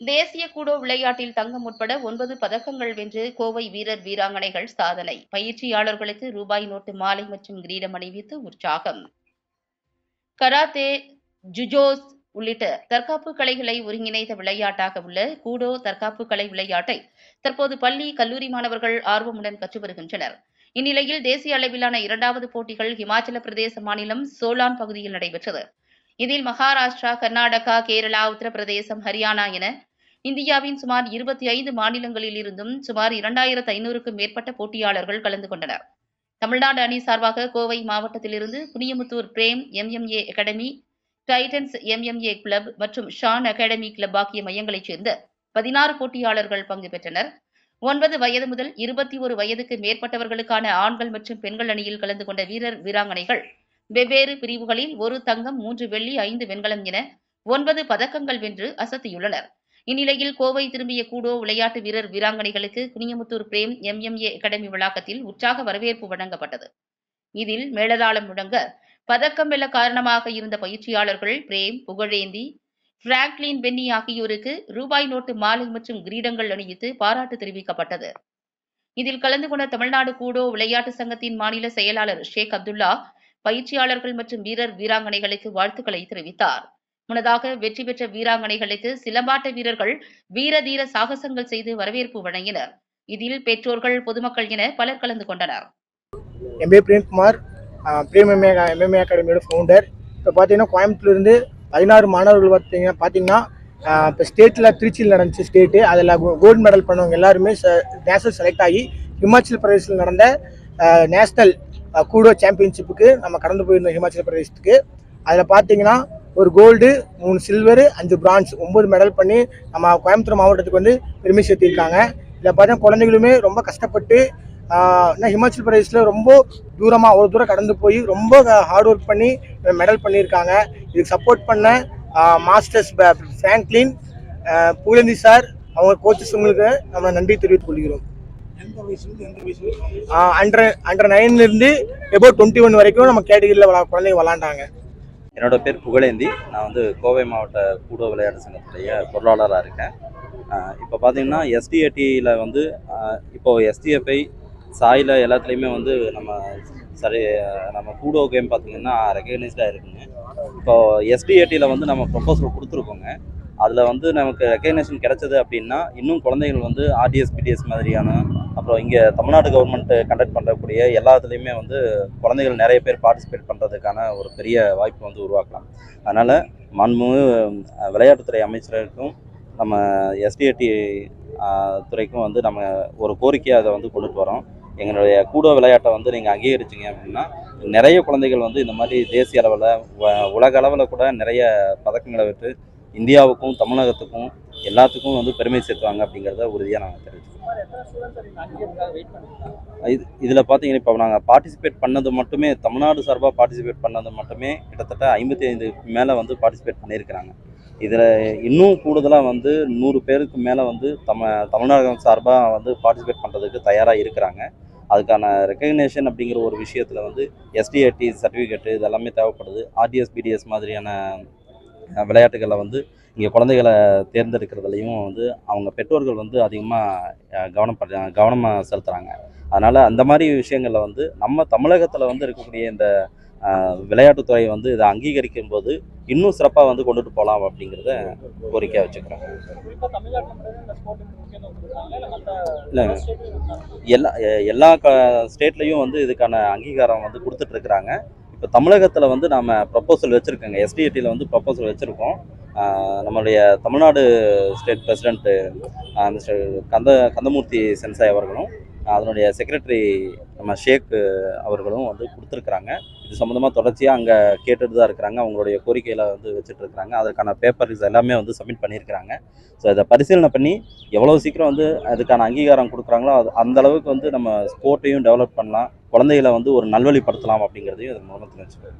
தேசிய கூடோ விளையாட்டில் தங்கம் உட்பட ஒன்பது பதக்கங்கள் வென்று கோவை வீரர் வீராங்கனைகள் சாதனை. பயிற்சியாளர்களுக்கு ரூபாய் நோட்டு மாலை மற்றும் கிரீடம் அணிவித்து உற்சாகம். கராத்தே ஜுஜோஸ் உள்ளிட்ட தற்காப்பு கலைகளை ஒருங்கிணைத்த விளையாட்டாக உள்ள கூடோ தற்காப்பு கலை விளையாட்டை தற்போது பள்ளி கல்லூரி மாணவர்கள் ஆர்வமுடன் கற்று வருகின்றனர். இந்நிலையில் தேசிய அளவிலான இரண்டாவது போட்டிகள் இமாச்சல பிரதேச மாநிலம் சோலான் பகுதியில் நடைபெற்றது. இதில் மகாராஷ்டிரா கர்நாடகா கேரளா உத்தரப்பிரதேசம் ஹரியானா என இந்தியாவின் சுமார் இருபத்தி ஐந்து மாநிலங்களில் இருந்தும் சுமார் இரண்டாயிரத்து ஐநூறுக்கும் மேற்பட்ட போட்டியாளர்கள் கலந்து கொண்டனர். தமிழ்நாடு அணி சார்பாக கோவை மாவட்டத்திலிருந்து Kuniyamuthur Prem MMA academy Titans MMA club மற்றும் ஷான் அகாடமி கிளப் ஆகிய மையங்களைச் சேர்ந்த பதினாறு போட்டியாளர்கள் பங்கு பெற்றனர். ஒன்பது வயது முதல் இருபத்தி ஒரு வயதுக்கு மேற்பட்டவர்களுக்கான ஆண்கள் மற்றும் பெண்கள் அணியில் கலந்து கொண்ட வீரர் வீராங்கனைகள் வெவ்வேறு பிரிவுகளில் ஒரு தங்கம் மூன்று வெள்ளி ஐந்து வெண்கலம் என ஒன்பது பதக்கங்கள் வென்று அசத்தியுள்ளனர். இந்நிலையில் கோவை திரும்பிய கூடோ விளையாட்டு வீரர் வீராங்கனைகளுக்கு குனியமுத்தூர் பிரேம் எம்எம்ஏ அகாடமி வளாகத்தில் உற்சாக வரவேற்பு வழங்கப்பட்டது. இதில் மேலதாளம் முழங்க பதக்கம் வெல்ல காரணமாக இருந்த பயிற்சியாளர்கள் பிரேம் புகழேந்தி பிராங்க்லின் பென்னி ஆகியோருக்கு ரூபாய் நோட்டு மாலை மற்றும் கிரீடங்கள் அணிவித்து பாராட்டு தெரிவிக்கப்பட்டது. இதில் கலந்து கொண்ட தமிழ்நாடு கூடோ விளையாட்டு சங்கத்தின் மாநில செயலாளர் ஷேக் அப்துல்லா பயிற்சியாளர்கள் மற்றும் வீரர் வீராங்கனைகளுக்கு வாழ்த்துக்களை தெரிவித்தார். முன்னதாக வெற்றி பெற்ற வீராங்கனைகளுக்கு சிலம்பாட்ட வீரர்கள் வீர தீர சாகசங்கள் செய்து வரவேற்பு வழங்கினர். இதில் பெற்றோர்கள் பொதுமக்கள் என பலர் கலந்து கொண்டனர். என் பேர் பிரேம்குமார். ஆஹ் எம்எம்ஏ அகாடமியோட ஃபவுண்டர் இப்போ பார்த்தீங்கன்னா கோயம்புத்தூர்லேருந்து பதினாறு மாணவர்கள் பார்த்தீங்கன்னா பார்த்தீங்கன்னா இப்போ ஸ்டேட்டில் திருச்சியில் நடந்துச்சு ஸ்டேட்டு அதில் கோல்டு மெடல் பண்ணவங்க எல்லாருமே நேஷனல் செலக்ட் ஆகி ஹிமாச்சல் பிரதேசத்தில் நடந்த நேஷ்னல் கூடோ சாம்பியன்ஷிப்புக்கு நம்ம கடந்து போயிருந்தோம் ஹிமாச்சல் பிரதேசத்துக்கு அதில் பார்த்தீங்கன்னா ஒரு கோல்டு மூணு சில்வரு அஞ்சு பிரான்ஸ் ஒம்பது மெடல் பண்ணி நம்ம கோயம்புத்தூர் மாவட்டத்துக்கு வந்து பெருமை சேர்த்திருக்காங்க. இதில் பார்த்தீங்கன்னா குழந்தைகளுமே ரொம்ப கஷ்டப்பட்டு இன்னும் ஹிமாச்சல் பிரதேசில் ரொம்ப தூரமாக ஒரு தூரம் கடந்து போய் ரொம்ப ஹார்ட் ஒர்க் பண்ணி மெடல் பண்ணியிருக்காங்க. இதுக்கு சப்போர்ட் பண்ண மாஸ்டர்ஸ் ஃப்ராங்க்லின் புகழந்தி சார் அவங்க கோச்சஸ் உங்களுக்கு நம்ம நன்றி தெரிவித்துக் கொள்கிறோம். அண்டர் அண்டர் நைன்லேருந்து எபோ டுவெண்ட்டி ஒன் வரைக்கும் நம்ம கேட்டகிரியில் விளா குழந்தைங்க விளாண்டாங்க. என்னோட பேர் புகழேந்தி. நான் வந்து கோவை மாவட்ட கூடோ விளையாட்டு சங்கத்துடைய பொருளாளராக இருக்கேன். இப்போ பார்த்தீங்கன்னா எஸ்டிஏடியில் வந்து இப்போது எஸ்டிஎஃப்ஐ சாயில் எல்லாத்துலேயுமே வந்து நம்ம சரி நம்ம கூடோ கேம் பார்த்தீங்கன்னா ரெக்கக்னைஸ்டாக இருக்குங்க. இப்போது எஸ்டிஏடியில் வந்து நம்ம ப்ரொப்போசல் கொடுத்துருக்கோங்க. அதில் வந்து நமக்கு ரெக்கக்னேஷன் கிடைச்சது அப்படின்னா இன்னும் குழந்தைகள் வந்து ஆர்டிஎஸ் பிடிஎஸ் மாதிரியான அப்புறம் இங்கே தமிழ்நாடு கவர்மெண்ட் கண்டக்ட் பண்ணுறக்கூடிய எல்லாத்துலேயுமே வந்து குழந்தைகள் நிறைய பேர் பார்ட்டிசிபேட் பண்ணுறதுக்கான ஒரு பெரிய வாய்ப்பு வந்து உருவாக்கலாம். அதனால் மாண்புமிகு விளையாட்டுத்துறை அமைச்சருக்கும் நம்ம எஸ்டிஏடி துறைக்கும் வந்து நம்ம ஒரு கோரிக்கையை அதை வந்து கொண்டுட்டு வரோம். எங்களுடைய கூட விளையாட்டை வந்து நீங்கள் அங்கீகரிச்சிங்க அப்படின்னா நிறைய குழந்தைகள் வந்து இந்த மாதிரி தேசிய அளவில் உலக அளவில் கூட நிறைய பதக்கங்களை விட்டு இந்தியாவுக்கும் தமிழகத்துக்கும் எல்லாத்துக்கும் வந்து பெருமை சேர்த்துவாங்க அப்படிங்கிறத உறுதியாக நாங்கள் தெரிவிச்சுக்கோம் இது இதில் பார்த்தீங்கன்னா இப்போ நாங்கள் பார்ட்டிசிபேட் பண்ணது மட்டுமே தமிழ்நாடு சார்பாக பார்ட்டிசிபேட் பண்ணது மட்டுமே கிட்டத்தட்ட ஐம்பத்தி ஐந்து மேலே வந்து பார்ட்டிசிபேட் பண்ணியிருக்கிறாங்க. இதில் இன்னும் கூடுதலாக வந்து நூறு பேருக்கு மேலே வந்து தம தமிழ்நாடு சார்பாக வந்து பார்ட்டிசிபேட் பண்ணுறதுக்கு தயாராக இருக்கிறாங்க. அதுக்கான ரெக்கக்னேஷன் அப்படிங்கிற ஒரு விஷயத்தில் வந்து எஸ்டிஏடி சர்டிஃபிகேட்டு இதெல்லாமே தேவைப்படுது. ஆர்டிஎஸ் பிடிஎஸ் மாதிரியான விளையாட்டுகளில் விளையாட்டுகளை வந்து இங்கே குழந்தைகளை தேர்ந்தெடுக்கிறதுலையும் வந்து அவங்க பெற்றோர்கள் வந்து அதிகமாக கவனம் கவனமாக செலுத்துகிறாங்க அதனால் அந்த மாதிரி விஷயங்களில் வந்து நம்ம தமிழகத்தில் வந்து இருக்கக்கூடிய இந்த விளையாட்டுத்துறையை விளையாட்டுத்துறை வந்து இதை அங்கீகரிக்கும் போது இன்னும் சிறப்பாக வந்து கொண்டுட்டு போகலாம் அப்படிங்கிறத கோரிக்கையாக வச்சுக்கிறேன் இல்லை எல்லா எல்லா க ஸ்டேட்லேயும் வந்து இதுக்கான அங்கீகாரம் வந்து கொடுத்துட்ருக்குறாங்க இப்போ தமிழகத்தில் வந்து நாம் ப்ரப்போசல் வச்சுருக்கோங்க. எஸ்டிஏடியில் வந்து ப்ரப்போசல் வச்சுருக்கோம். நம்மளுடைய Tamil Nadu state president mister Kantha Kandhamoorthy sensei அவர்களும் அதனுடைய செக்ரட்டரி நம்ம ஷேக் அவர்களும் வந்து கொடுத்துருக்குறாங்க. இது சம்மந்தமாக தொடர்ச்சியாக அங்கே கேட்டுட்டு தான் இருக்கிறாங்க. அவங்களுடைய கோரிக்கையில் வந்து வச்சுட்டு இருக்கிறாங்க அதற்கான பேப்பர்ஸ் எல்லாமே வந்து சப்மிட் பண்ணியிருக்கிறாங்க. ஸோ இதை பரிசீலனை பண்ணி எவ்வளோ சீக்கிரம் வந்து அதுக்கான அங்கீகாரம் கொடுக்குறாங்களோ அது அந்த அளவுக்கு வந்து நம்ம ஸ்போர்ட்டையும் டெவலப் பண்ணலாம். குழந்தைகளை வந்து ஒரு நல்வழிப்படுத்தலாம் அப்படிங்கிறதையும் இதன் மூலமாக தெரிஞ்சுக்கிறேன்.